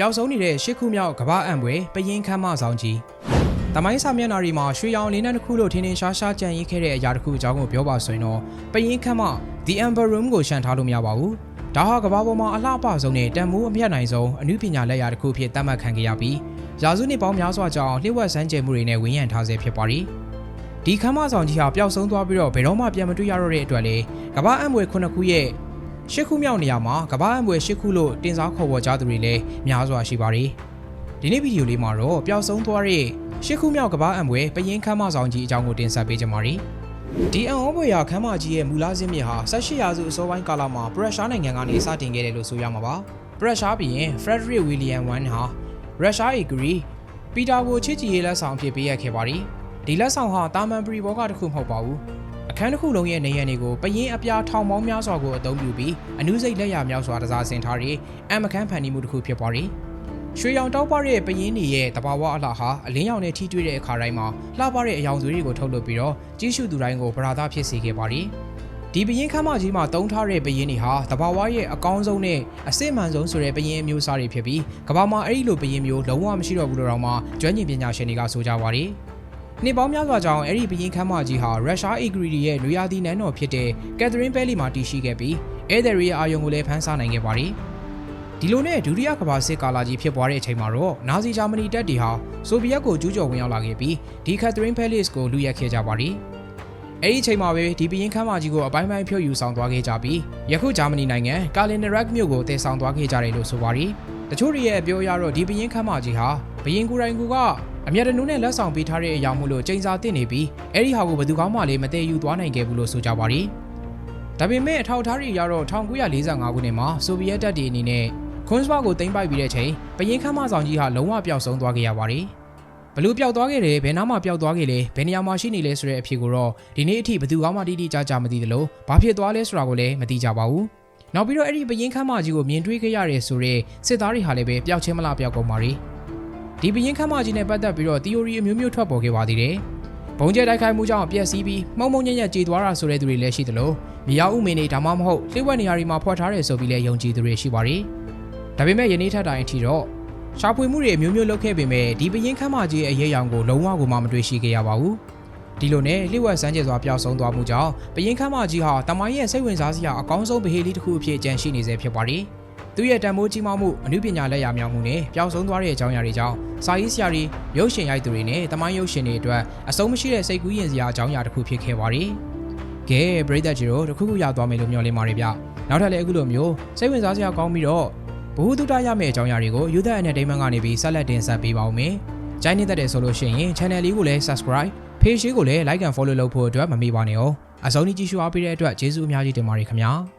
ပျောက်ဆုံးနေတဲ့ရှစ်ခုမြောက်ကမ္ဘာအံပွဲပရင်ခမ်းမဆောင်ကြီးတမိုင်းစာမျက်နှာတွေမှာရွှေရောင်လေးနှက်တစ်ခုလို့ထင်းထင်ရှားရှားကြံရည်ခဲ့တဲ့အရာတစ်ခုအကြောင်းကိုပြောပါဆိုရင်တော့ပရင်ခမ်းမ The Amber Room ကိုရှန်ထားလို့မရပါဘူးဒါဟာကမ္ဘာပေါ်မှာအလှပဆုံးနဲ့တန်မိုးအမြတ်နိုင်ဆုံးအမှုပညာလက်ရာတစ်ခုဖြစ်သတ်မှတ်ခံခဲ့ရပြီးရာစုနှစ်ပေါင်းများစွာကြောင့်လျှို့ဝှက်စမ်းကြယ်မှုတွေနဲ့ဝန်းရံထားဆဲဖြစ်ပါသည်ဒီခမ်းမဆောင်ကြီးဟာပျောက်ဆုံးသွားပြီးတော့ဘယ်တော့မှပြန်မတွေ့ရတော့တဲ့အတွက်လေကမ္ဘာအံပွဲခုနှစ်ခုရဲ့ ရှစ်ခုမြောက်နေရာမှာကမ္ဘာအမွေရှစ်ခုလို့တင်စားခေါ်ပေါ်ကြသူတွေလည်းများစွာရှိပါတယ်။ဒီနေ့ဗီဒီယိုလေးမှာတော့ပျောက်ဆုံးသွားတဲ့ရှစ်ခုမြောက်ကမ္ဘာအမွေပရင်ခမ်းမဆောင်ကြီးအကြောင်းကိုတင်ဆက်ပေးကြပါမယ်။ဒီအံဩဘွေရာခမ်းမကြီးရဲ့မူလဇင်းမြစ်ဟာ18ရာစုအစောပိုင်းကာလမှာပရက်ရှားနိုင်ငံကနေစတင်ခဲ့တယ်လို့ဆိုရမှာပါ။ပရက်ရှားပြီးရင် Frederick William I ဟာရုရှားဧကရီပီတာကိုချစ်ကြည်ရေးလက်ဆောင်အဖြစ်ပေးရခဲ့ပါတယ်။ဒီလက်ဆောင်ဟာတာမန်ပရီဘောကတစ်ခုမဟုတ်ပါဘူး။ အခန်းတစ်ခုလုံးရဲ့နေရံတွေကိုပရင်အပြားထောင်ပေါင်းများစွာကိုအသုံးပြုပြီးအနုစိတ်လက်ရမြောက်စွာတစားဆင်ထားတဲ့အမခန်းဖန်တီးမှုတစ်ခုဖြစ်ပေါ်ပြီးရွှေရောင်တောက်ပတဲ့ပရင်တွေရဲ့တဘာဝအလှဟာအလင်းရောင်နဲ့ထိတွေ့တဲ့အခါတိုင်းမှာလှပတဲ့အယောင်သွေးတွေကိုထုတ်လွှတ်ပြီးတော့ကြီးစုသူတိုင်းကိုဗရာဒဖြစ်စေခဲ့ပါသည်ဒီပရင်ခမ်းမကြီးမှာတုံးထားတဲ့ပရင်တွေဟာတဘာဝရဲ့အကောင်းဆုံးနဲ့အစစ်မှန်ဆုံးဆိုတဲ့ပရင်အမျိုးအစားတွေဖြစ်ပြီးကမ္ဘာမှာအဲ့ဒီလိုပရင်မျိုးလုံးဝမရှိတော့ဘူးလို့တော့မှကျွမ်းကျင်ပညာရှင်တွေကဆိုကြပါသည် နှစ်ပေါင်းများစွာကြောင့်အဲ့ဒီဘရင်ခမ်းမကြီးဟာရုရှားအီဂရီရဲ့နွေရာသီနန်းတော်ဖြစ်တဲ့ကက်သရင်းဘဲလီမှာတည်ရှိခဲ့ပြီးအဲဒယ်ရီရဲ့အာယုံကိုလည်းဖန်ဆားနိုင်ခဲ့ပါတယ်။ဒီလိုနဲ့ဒုတိယကမ္ဘာစစ်ကာလကြီးဖြစ်ပွားတဲ့အချိန်မှာတော့နာဇီဂျာမနီတပ်တွေဟာဆိုဗီယက်ကိုကျူးကျော်ဝင်ရောက်လာခဲ့ပြီးဒီကက်သရင်းဘဲလစ်ကိုလူရက်ခဲ့ကြပါတယ်။အဲ့ဒီအချိန်မှာပဲဒီဘရင်ခမ်းမကြီးကိုအပိုင်းပိုင်းဖြုတ်ယူဆောင်သွားခဲ့ကြပြီးယခုဂျာမနီနိုင်ငံကာလင်နရက်မြို့ကိုတည်ဆောင်သွားခဲ့ကြတယ်လို့ဆိုပါတယ်။တချို့တွေရဲ့အပြောအရတော့ဒီဘရင်ခမ်းမကြီးဟာဘရင်ကိုယ်တိုင်က အမြတ်တနုနဲ့လက်ဆောင်ပေးထားတဲ့အရာမို့လို့ချိန်စာတင်နေပြီးအဲ့ဒီဟာကိုဘယ်သူမှလည်းမတည်ယူသွားနိုင်ခဲ့ဘူးလို့ဆိုကြပါတယ်။ဒါပေမဲ့အထောက်အထားတွေရတော့1945ခုနှစ်မှာဆိုဗီယက်တပ်တွေအနေနဲ့ခွန်စဘာကိုသိမ်းပိုက်ပြီးတဲ့ချိန်ဘရင်ခမ်းမဆောင်ကြီးဟာလုံးဝပျောက်ဆုံးသွားခဲ့ရပါတယ်။ဘလို့ပျောက်သွားခဲ့တယ်ဘယ်နားမှာပျောက်သွားခဲ့လဲဘယ်နေရာမှာရှိနေလဲဆိုတဲ့အဖြေကိုတော့ဒီနေ့အထိဘယ်သူမှတိတိကျကျမသိသလိုဘာဖြစ်သွားလဲဆိုတာကိုလည်းမသိကြပါဘူး။နောက်ပြီးတော့အဲ့ဒီဘရင်ခမ်းမကြီးကိုမြင်တွေ့ခဲ့ရတဲ့ဆိုတဲ့စစ်သားတွေဟာလည်းပဲပျောက်ချင်းမလားပျောက်ကုန်ပါရီ။ ဒီဘရင်ခမ်းမကြီးနဲ့ပတ်သက်ပြီးတော့ theory အမျိုးမျိုးထွက်ပေါ်ခဲ့ပါသေးတယ်။ဘုံကျဲတိုက်ခိုက်မှုကြောင့်ပျက်စီးပြီးမှုံမှုံညံ့ညံ့ကြေသွားတာဆိုတဲ့သူတွေလည်းရှိသလိုမြေအောက်ဥမင်းတွေဒါမှမဟုတ်လှိဝက်နေရာတွေမှာဖွက်ထားတယ်ဆိုပြီးလည်းယုံကြည်သူတွေရှိပါတယ်။ဒါပေမဲ့ယနေ့ထက်တိုင်အထိတော့ရှာဖွေမှုတွေအမျိုးမျိုးလုပ်ခဲ့ပေမဲ့ဒီဘရင်ခမ်းမကြီးရဲ့အရေးအယောင်ကိုလုံးဝကိုမှမတွေ့ရှိခဲ့ရပါဘူး။ဒီလိုနဲ့လှိဝက်စမ်းကြဲစွာပျောက်ဆုံးသွားမှုကြောင့်ဘရင်ခမ်းမကြီးဟာတမိုင်းရဲ့စိတ်ဝင်စားစရာအကောင်းဆုံးဗဟေလိတစ်ခုအဖြစ်ကြံရှိနေစေဖြစ်ပါတယ်။ သူရဲ့တန်ဖိုးကြီးမားမှုအမှုပညာလက်ရာမြောက်မှုနဲ့ပျောက်ဆုံးသွားတဲ့အကြောင်းအရာတွေကြောင့်စာရေးဆရာတွေရုပ်ရှင်ရိုက်သူတွေနဲ့တမိုင်းရုပ်ရှင်တွေအတွက်အဆုံးမရှိတဲ့စိတ်ကူးယဉ်စရာအကြောင်းအရာတစ်ခုဖြစ်ခဲ့ပါတယ်။ကဲပရိသတ်ကြီးတို့တစ်ခုခုရသွားမယ်လို့မျှော်လင့်ပါတယ်ဗျ။နောက်ထပ်လည်းအခုလိုမျိုးစိတ်ဝင်စားစရာကောင်းပြီးတော့ဘ ഹു တုတရမယ့်အကြောင်းအရာတွေကို Youth Entertainment ကနေပြီးဆက်လက်တင်ဆက်ပေးပါဦးမယ်။ကြိုင်းနေတတ်တယ်ဆိုလို့ရှိရင် channel လေးကိုလည်း subscribe page ကိုလည်း like and follow လုပ်ဖို့အတွက်မမေ့ပါနဲ့哦။အဆုံးထိကြည့်ရှုအားပေးတဲ့အတွက်ကျေးဇူးအများကြီးတင်ပါတယ်ခင်ဗျာ။